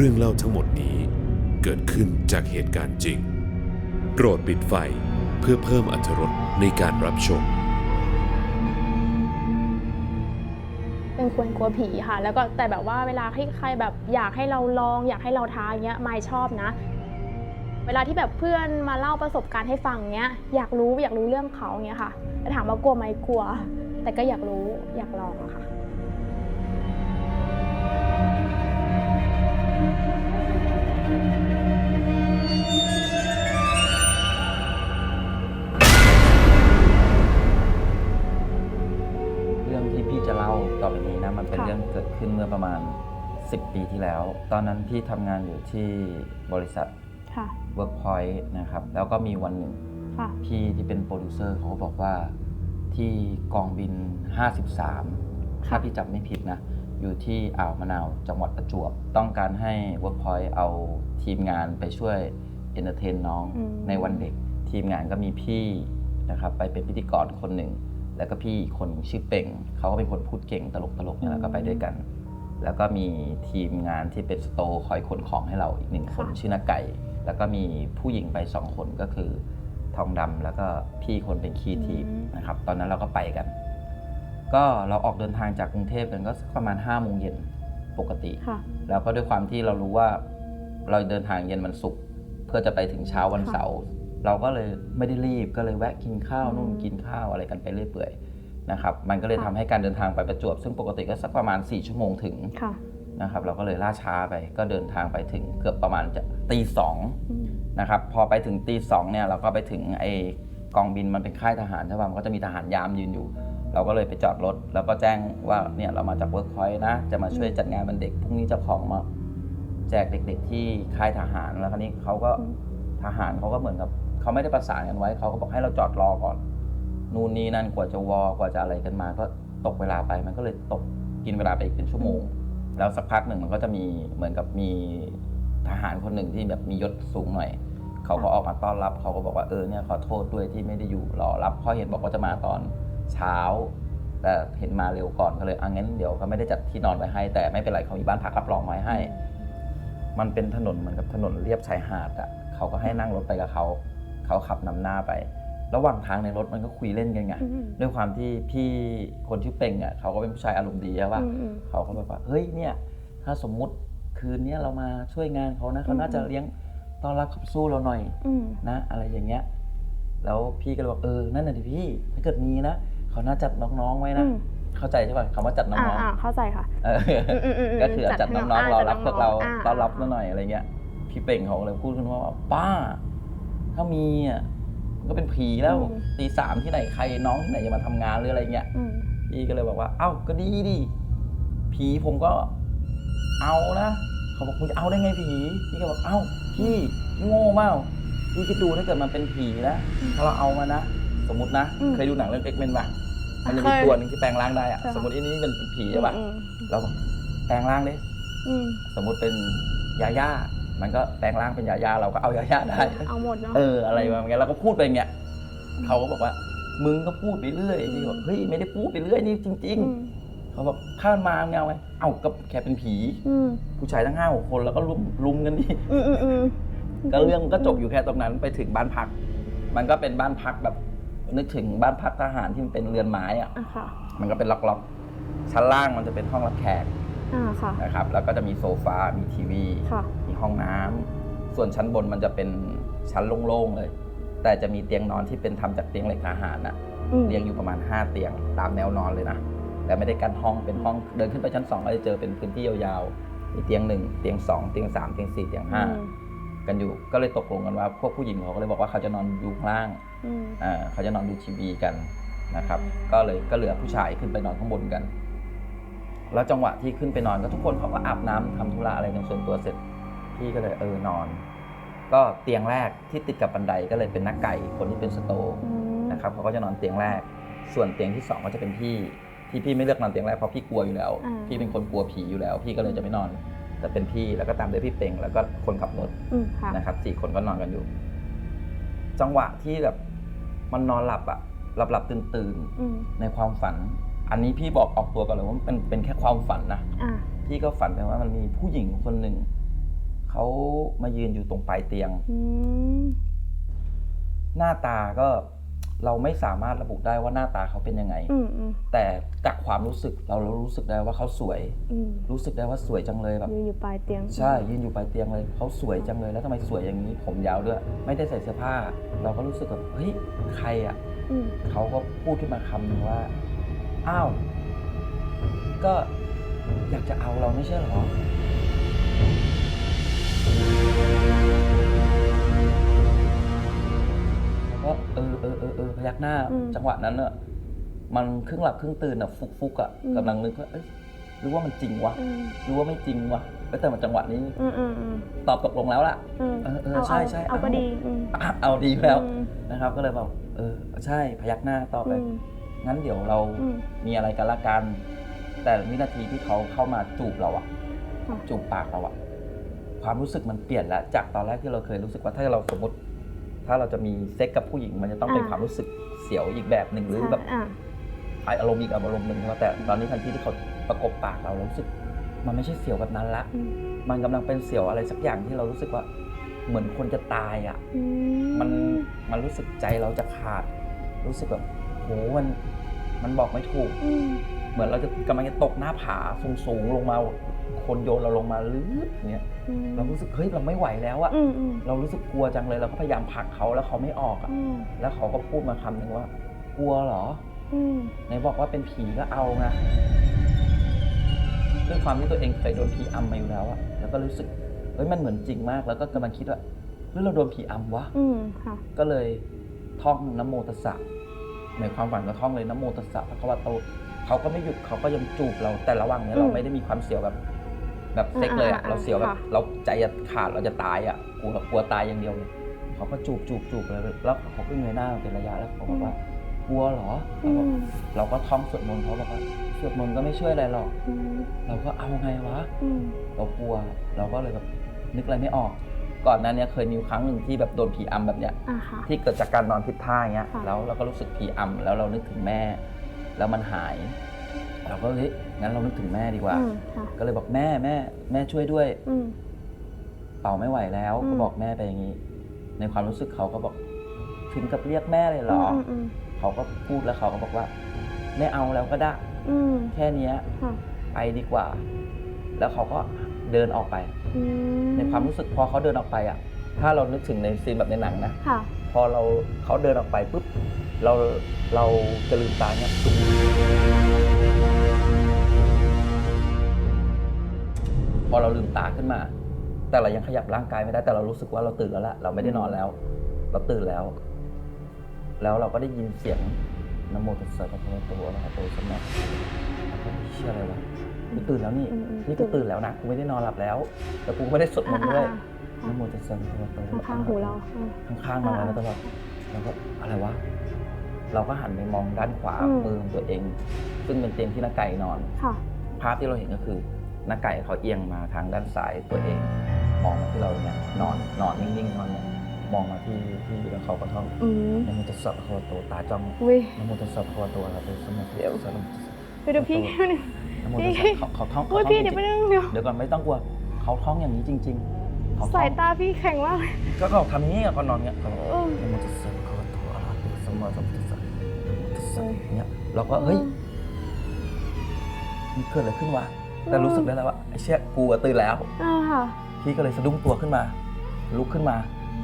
เรื่องเล่าทั้งหมดนี้เกิดขึ้นจากเหตุการณ์จริง โปรดปิดไฟเพื่อเพิ่มอรรถรสในการรับชม เป็นคนกลัวผีค่ะ แล้วก็แต่แบบว่าเวลาให้ใครแบบอยากให้เราลอง อยากให้เราท้าอย่างเงี้ยไม่ชอบนะ เวลาที่แบบเพื่อนมาเล่าประสบการณ์ให้ฟังเงี้ย อยากรู้อยากรู้เรื่องเขาเงี้ยค่ะแต่ถามว่ากลัวไหมกลัว แต่ก็อยากรู้อยากลองอะค่ะ เรื่องที่พี่จะเล่าต่อไปนี้นะมันเป็นค่ะ เรื่องเกิดขึ้นเมื่อประมาณ 10 ปีที่แล้ว ตอนนั้นพี่ทำงานอยู่ที่บริษัท ค่ะ Workpoint นะครับ แล้วก็มีวันหนึ่ง ค่ะ พี่ที่เป็นโปรดิวเซอร์เขาก็บอกว่าที่กองบิน 53 ถ้าพี่จำไม่ผิดนะ อยู่ที่อ่าวมะนาวจังหวัดประจวบ ต้องการให้ Workpoint เอา ทีมงานไปช่วยเอนเตอร์เทนน้องอืม ในวันเด็ก ทีมงานก็มีพี่นะครับไปเป็นพิธีกรคนหนึ่ง แล้วก็พี่อีกคนชื่อเป่ง เขาก็เป็นคนพูดเก่งตลกตลกๆเนี่ยแล้วก็ไปด้วยกัน แล้วก็มีทีมงานที่เป็นสโตร์คอยขนของให้เราอีกหนึ่งคนค่ะ ชื่อนาไก่ แล้วก็มีผู้หญิงไปสองคนก็คือทองดำแล้วก็พี่คนเป็นคีย์ทีมนะครับ ตอนนั้นเราก็ไปกัน ก็เราออกเดินทางจากกรุงเทพกันก็สักประมาณ5้าโมงเย็นปกติ ค่ะ แล้วก็ด้วยความที่เรารู้ว่า เราเดินทางเย็นวันศุกร์เพื่อจะไปถึงเช้าวันค่ะเสาร์เราก็เลยไม่ได้รีบก็เลยแวะกินข้าวอืมนู่นกินข้าวอะไรกันไปเรื่อยเปื่อยนะครับมันก็เลยทำค่ะให้การเดินทางไปประจวบ ซึ่งปกติก็สักประมาณ 4 ชั่วโมงถึงค่ะนะครับเราก็เลยล่าช้าไปก็เดินทางไปถึงเกือบประมาณจะตีสองอืมนะครับพอไปถึงตีสองเนี่ยเราก็ไปถึงไอ้กองบินมันเป็นค่ายทหารใช่ป่ะมันก็จะมีทหารยามยืนอยู่ เราก็เลยไปจอดรถ แล้วก็แจ้งว่าเนี่ยเรามาจากเวิร์กพอยต์นะ จะมาช่วยจัดงานวันเด็กพรุ่งนี้เจ้าของมา แจกเด็ก ๆ ที่ค่ายทหารแล้วคราวนี้เขาก็อืมทหารเขาก็เหมือนกับเขาไม่ได้ประสานกันไว้เขาก็บอกให้เราจอดรอก่อน นู่นนี่นั่นกว่าจะวอกว่าจะอะไรกันมา ก็ตกเวลาไปมันก็เลยตกกินเวลาไปอีกเป็นชั่วโมง แล้วสักพักหนึ่งมันก็จะมีเหมือนกับมีทหารคนหนึ่งที่แบบมียศสูงหน่อยเขาก็ออกมาต้อนรับเขาก็บอกว่าเออเนี่ยขอโทษด้วยที่ไม่ได้อยู่รอรับเพราะเห็นบอกว่าจะมาตอนเช้า แต่เห็นมาเร็วก่อนก็เลยอะงั้นเดี๋ยวก็ไม่ได้จัดที่นอนไว้ให้ แต่ไม่เป็นไรเขามีบ้านพักรับรองไว้ให้ มันเป็นถนนเหมือนกับถนนเรียบชายหาดอะเขาก็ให้นั่งรถไปกับเขา เขาขับนำหน้าไป ระหว่างทางในรถมันก็คุยเล่นกันไงอืมด้วยความที่พี่คนชื่อเป่งอะเขาก็เป็นผู้ชายอารมณ์ดีใช่ปะอืมอืมเขาก็แบบว่าเฮ้ยเนี่ย ถ้าสมมุติคืนเนี้ยเรามาช่วยงานเขานะเขาน่าจะเลี้ยงต้อนรับขับสู้เราหน่อยอืมนะ อะไรอย่างเงี้ย แล้วพี่ก็เลยบอกเออนั่นน่ะดิพี่ถ้าเกิดมีนะเขาน่าจัดน้องๆไว้นะอืม เข้าใจใช่ป่ะคำว่าจัดน้อ่าองอ่าเข้าใจค่ะ ๆเอออืมอืมอืมก็คือจัดน้องๆเรารับพวกเราอ่ต้อนรับเราหน่อยอะไรเงี้ยพี่เป่งเขาเลยพูดขึ้นมาว่าป้า ถ้ามีอะมันก็เป็นผีแล้วตีสามที่ไหนใครน้องที่ไหนจะมาทำงานหรืออะไรเงี้ย อืมพี่ก็เลยบอกว่า เอ้า ก็ดีดิ ผีผมก็เอานะ เขาบอกคุณจะเอาได้ไงผี พี่ก็บอก เอ้า พี่พี่โง่มากพี่คิดดูถ้าเกิดมันเป็นผีนะ ถ้าเราเอามานะ สมมตินะอืมเคยดูหนังเรื่องเอ็กเมนป่ะ มันจะเคมียตัวหนึงที่แปลงร่างได้อะใช่ค่ะ สมมติอันนี้เป็นผีใช่ป่ะอืมเราบอกแปลงร่างดิอืมสมมติเป็นยาย่ามันก็แปลงร่างเป็นยาย่าเราก็เอายาย่าได้ เอาหมดเนาะ เอออะไรประมาณนี้เราก็พูดไปอย่างเงี้ยเขาก็บอกว่า มึงก็พูดไปเรื่อยพี่บอกเฮ้ยไม่ได้พูดไปเรื่อยนี่จริง อืมๆ เขาบอกข้ามาเงเอาไงเอ้าก็แค่เป็นผี อืมผู้ชายทั้งห้าหกคนแล้วก็ลุมลุมกันนี่ อืมอืมอืมก็เรื่องก็จบอยู่แค่ตรงนั้นไปถึงบ้านพัก มันก็เป็นบ้านพักแบบ นึกถึงบ้านพักทหารที่มันเป็นเรือนไม้อะอะค่ะ มันก็เป็นล็อกๆ ชั้นล่างมันจะเป็นห้องรับแขกอ่าค่ะ นะครับ แล้วก็จะมีโซฟา มีทีวี ค่ะ มีห้องน้ำ ส่วนชั้นบนมันจะเป็นชั้นโล่งๆเลย แต่จะมีเตียงนอนที่เป็นทำจากเตียงเหล็กทหารน่ะ อืมเรียงอยู่ประมาณ 5 เตียงตามแนวนอนเลยนะ แต่ไม่ได้กั้นห้องเป็นห้องเดินขึ้นไปชั้น2ก็จะเจอเป็นพื้นที่ยาวๆ มีเตียง 1 เตียง 2 เตียง 3 เตียง 4 เตียง อืม5 กันอยู่ ก็เลยตกลงกันว่า พวกผู้หญิงเขาก็เลยบอกว่าเขาจะนอนอยู่ข้างล่างอืมอ่าเขาจะนอนดูทีวีกันนะครับอืมก็เลยก็เหลือผู้ชายขึ้นไปนอนข้างบนกัน แล้วจังหวะที่ขึ้นไปนอนก็ทุกคนเขาก็อาบน้ำทำธุระอะไรกันส่วนตัวเสร็จ พี่ก็เลยเออนอน ก็เตียงแรกที่ติดกับบันไดก็เลยเป็นนักไก่คนที่เป็นสโตร์ อืมนะครับเขาก็จะนอนเตียงแรก ส่วนเตียงที่สองก็จะเป็นพี่ที่พี่ไม่เลือกนอนเตียงแรกเพราะพี่กลัวอยู่แล้ว อ่า พี่เป็นคนกลัวผีอยู่แล้ว พี่ก็เลยจะไม่นอน แต่เป็นพี่แล้วก็ตามด้วยพี่เป่งแล้วก็คนขับรถอืมค่ะนะครับสี่คนก็นอนกันอยู่ จังหวะที่แบบมันนอนหลับอะหลับหลับตื่นตื่นๆอืมในความฝัน อันนี้พี่บอกออกตัวก่อนเลยว่ามันเป็นเป็นแค่ความฝันนะ อ่าพี่ก็ฝันไปว่ามันมีผู้หญิงคนหนึ่งเขามายืนอยู่ตรงปลายเตียง อืมหน้าตาก็ เราไม่สามารถระบุได้ว่าหน้าตาเขาเป็นยังไงอืมอืมแต่จากความรู้สึกเราเรารู้สึกได้ว่าเขาสวยอืมรู้สึกได้ว่าสวยจังเลยแบบยืนอยู่ปลายเตียง ใช่ยืนอยู่ปลายเตียงเลยเขาสวยจังเลยแล้วทำไมสวยอย่างนี้ ผมยาวด้วย ไม่ได้ใส่เสื้อผ้า เราก็รู้สึกแบบเฮ้ยใครอะอืมเขาก็พูดขึ้นมาคำหนึงว่าอ้าวก็อยากจะเอาเราไม่ใช่เหรอแล้วก็เออ ยักหน้าจังหวะนั้นอะมันครึ่งหลับครึ่งตื่นอะฟุกฟุกๆอะกำลังนึกว่าเอ้ยหรือว่ามันจริงวะอืมหรือว่าไม่จริงวะเอ้ยแต่มันจังหวะนี้อืมอืมอืมตอบตกลงแล้วล่ะ อืมเออเออเอาใช่ใช่เอาก็เอาดีอืมอะเอาดีแล้ว อืมนะครับก็เลยบอกเออใช่พยักหน้าตอบไปอืมงั้นเดี๋ยวเราอืม มีอะไรกันละกัน แต่วินาทีที่เขาเข้ามาจูบเราอะค่ะ จูบปากเราอะความรู้สึกมันเปลี่ยนแล้วจากตอนแรกที่เราเคยรู้สึกว่าถ้าเราสมมติ ถ้าเราจะมีเซ็กกับผู้หญิง มันจะต้องเป็นอ่าความรู้สึกเสียวอีกแบบหนึ่งหรือแบบอ่าอารมณ์อีกอารมณ์หนึ่งใช่ไหมแต่ตอนนี้ทันทีที่เขาประกบปากเราเรารู้สึก มันไม่ใช่เสียวแบบนั้นละอืมมันกำลังเป็นเสียวอะไรสักอย่างที่เรารู้สึกว่า เหมือนคนจะตายอะอืมันมันรู้สึกใจเราจะขาด รู้สึกแบบโหมันมันบอกไม่ถูกอืมเหมือนเราจะกำลังจะตกหน้าผาสูงๆลงมา คนโยนเราลงมาลึกเนี้ยอืม เรารู้สึกเฮ้ยเราไม่ไหวแล้วอะอืมอืมเรารู้สึกกลัวจังเลยเราก็พยายามผลักเขาแล้วเขาไม่ออกอะอืมแล้วเขาก็พูดมาคำหนึ่งว่า กลัวเหรออืมไหนบอกว่าเป็นผีก็เอาไงด้วยความที่ตัวเองเคยโดนผีอำมาอยู่แล้วอะแล้วก็รู้สึกเฮ้ยมันเหมือนจริงมาก แล้วก็กำลังคิดว่าหรือเราโดนผีอำวะอืมค่ะก็เลยท่องนะโมตัสสะในความฝันก็ท่องเลยนะโมตัสสะพระคัมภีโตเขาก็ไม่หยุดเขาก็ยังจูบเราแต่ระหว่างเนี้ยอืมเราไม่ได้มีความเสียวแบบ แบบเซ็กเลยอะอ่าอ่าเราเสียวแบบค่ะ เราใจจะขาดเราจะตายอะกลัวกลัวตายอย่างเดียวเลยเขาก็จูบจูบจูบเลยแล้วเขาก็เงยหน้ามาเป็นระยะแล้วเขาบอกว่ากลัวเหรออืเราก็มเราก็ท่องสวดมนต์เขาบอกว่าสวดมนต์ก็ไม่ช่วยอะไรหรอก อืมเราก็เอาไงวะ อืม เรากลัวเราก็เลยแบบนึกอะไรไม่ออก ก่อนหน้าเนี้ยเคยมีอยู่ครั้งหนึ่งที่แบบโดนผีอำแบบเนี้ยอ่าค่ะ ที่เกิดจากการนอนผิดท่าอย่างเงี้ยค่ะ แล้วเราก็รู้สึกผีอำแล้วเรานึกถึงแม่ แล้วมันหาย เราก็เฮ้ยงั้นเรานึกถึงแม่ดีกว่า อืมค่ะก็เลยบอกแม่แม่ แม่ช่วยด้วย อืม เป่าไม่ไหวแล้วอืม ก็บอกแม่ไปอย่างนี้ ในความรู้สึกเขาก็บอกถึงกับเรียกแม่เลยเหรออมอืมเขาก็พูดแล้วเขาก็บอกว่า ไม่เอาแล้วก็ได้อืมแค่เนี้ยค่ะไปดีกว่า แล้วเขาก็เดินออกไป อืมในความรู้สึกพอเขาเดินออกไปอะ ถ้าเรานึกถึงในซีนแบบในหนังนะ ค่ะ พอเราเขาเดินออกไปปุ๊บเราเราจะลืมตาเนี่ย พอเราลืมตาขึ้นมา แต่เรายังขยับร่างกายไม่ได้แต่เรารู้สึกว่าเราตื่นแล้วละเราไม่ได้นอนแล้ว เราตื่นแล้ว แล้วเราก็ได้ยินเสียงนะโมตัสสะพระพุทธโตอะระหะโตสัมมาสัมพุทธัสสะเราก็เชื่ออะไรวะกูตื่นแล้วนี่อืมอืมนี่กูตื่นแล้วนะกูไม่ได้นอนหลับแล้ว แต่กูไม่ได้สวดมนต์ด้วยอ่านะโมตัสสะพระพุทธโตๆข้างๆหูเราอืมข้างๆเราอ่าแล้วตลอดเราก็อะไรวะเราก็หันไปมองด้านขวาอืมมือของตัวเอง ซึ่งเป็นเตียงที่น้าไก่นอนค่ะภาพที่เราเห็นก็คือ น้าไก่เขาเอียงมาทางด้านซ้ายตัวเอง มองมาที่เราเนี่ยนอนนอนนิ่งๆนอนเนี่ยมองมาที่ที่แล้วเขาก็ท่องอืมนะโมตัสสะพระคะวะโตตาจ้องอุ้ยนะโมตัสสะพระคะวะโตอะระหะโตสัมมาสัมพุทเดี๋ยวธัสสะนะโมตัสสะไปดูพี่แป๊บนึงนะโมตัสพี่สะเขาเขาท่องโอ้ยเขาท่องพี่จเดี๋ยวไปริงนึงเดี๋ยวๆเดี๋ยวก่อนไม่ต้องกลัวเขาท่องอย่างนี้จริง ๆเขาท่สาอยงตาพี่แข็งมากเลยก็เขาทำอย่างนี้อะเขานอนเงี้ยเขาเออ นะโมตัสสะภะคะวะโตอะระหะโตสัมมาสัมพุทธัสสะนะโมตัสสะเอออย่างเงี้ยเราก็เฮ้ยมันเกิดอะไรขึ้นวะ แต่รู้สึกได้แล้วว่าไอ้เชี่ยกูอะตื่นแล้ว อ่าค่ะ พี่ก็เลยสะดุ้งตัวขึ้นมา ลุกขึ้นมา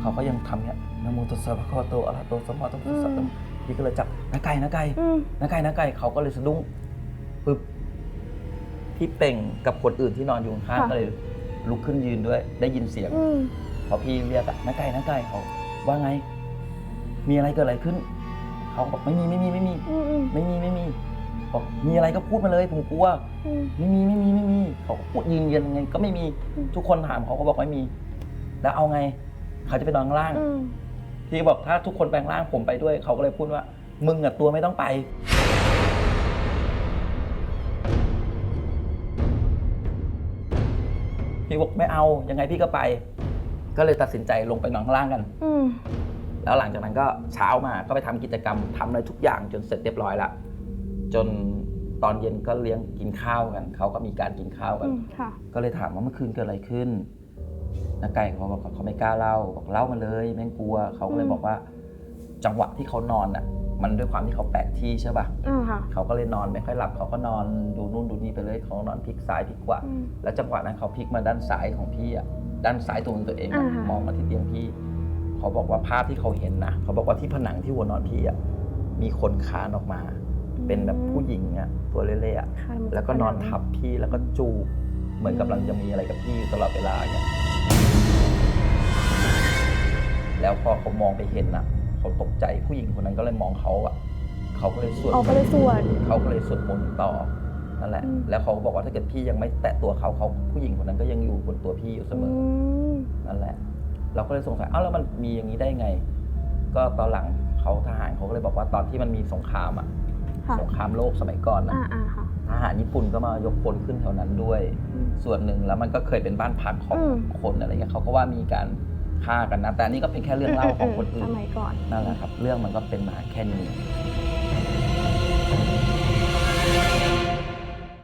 เขาก็ยังทำเงี้ยนะโมตัสสะภะคะวะโตอะระหะโตสัมมาสัมพุทธัสสะอืม พี่ก็เลยจับน้าไก่น้าไก่อืมน้าไก่น้าไก่เขาก็เลยสะดุ้งปึ๊บพี่เป่งกับคนอื่นที่นอนอยู่ข้างๆก็เลยลุกขึ้นยืนด้วย ได้ยินเสียง อืมพอพี่เรียกอะน้าไก่น้าไก่เขาว่าไง มีอะไรเกิดอะไรขึ้น เขาบอกไม่มีไม่มีไม่มี อืมอืมไม่มีไม่มี บอกมีอะไรก็พูดมาเลยผมกลัวอืม ไม่มีไม่มีไม่มี เขาก็พูดยืนยันยังไงก็ไม่มีอืม ทุกคนถามเขาก็บอกไม่มี แล้วเอาไง เขาจะไปนอนข้างล่าง อืมพี่ก็บอกถ้าทุกคนแปลงร่างผมไปด้วย เขาก็เลยพูดว่า มึงอะตัวไม่ต้องไป พี่บอกไม่เอายังไงพี่ก็ไป ก็เลยตัดสินใจลงไปนอนข้างล่างกัน อืมแล้วหลังจากนั้นก็เช้ามาก็ไปทำกิจกรรมทำอะไรทุกอย่างจนเสร็จเรียบร้อยละ จนตอนเย็นก็เลี้ยงกินข้าวกันเขาก็มีการกินข้าวกัอืนมค่ะ ก็เลยถามว่าเมื่อคืนเกิดอะไรขึ้นน้าไก่เขาบอกเขาไม่กล้าเล่าบอกเล่ามาเลยแม่งกลัวเขาก็เลยบอกว่า จังหวะที่เขานอนอะ มันด้วยความที่เขาแปลกที่ใช่ป่ะอ่าค่ะ เขาก็เลยนอนไม่ค่อยหลับเขาก็นอนดูนู่นดูนี่ไปเลยเขานอนพลิกซ้ายพลิกขวา อืม แล้วจังหวะนั้นเขาพลิกมาด้านซ้ายของพี่อะด้านซ้ายตัวของตัวเองอะอ่าฮะ มองมาที่เตียงพี่ เขาบอกว่าภาพที่เขาเห็นนะเขาบอกว่าที่ผนังที่หัวนอนพี่อะมีคนคลานออกมา เป็นแบบผู้หญิงอะตัวเละๆอะค่ะมัแล้วก็นอนทับพี่แล้วก็จูบเหมือนกำลังจะมีอะไรกับพี่อยู่ตลอดเวลาเนี่ยแล้วพอเขามองไปเห็นอะเขาตกใจผู้หญิงคนนั้นก็เลยมองเขาอะเขาก็เลยสวด ออกก็เลยสวดเขาก็เลยสวดมนต์ต่อนั่นแหละ อืม แล้วเขาก็บอกว่าถ้าเกิดพี่ยังไม่แตะตัวเขาเขาผู้หญิงคนนั้นก็ยังอยู่บนตัวพี่อยู่เสมออมนั่นแหละ เราก็เลยสงสัยเอ้าแล้วมันมีอย่างนี้ได้ไง ก็ตอนหลังเขาทหารเขาก็เลยบอกว่าตอนที่มันมีสงครามอะ ค่ะสงครามโลกสมัยก่อนนะอ่าอ่าค่ะ ทหารญี่ปุ่นก็มายกพลขึ้นแถวนั้นด้วย อืม ส่วนหนึ่งแล้วมันก็เคยเป็นบ้านพักของอืม คนอะไรเงี้ยเขาก็ว่ามีการฆ่ากันนะ แต่อันนี่ก็เป็นแค่เรื่องเล่าของคนอื่สนมัยก่อน นั่นแหละครับ เรื่องมันก็เป็นมาแค่นี้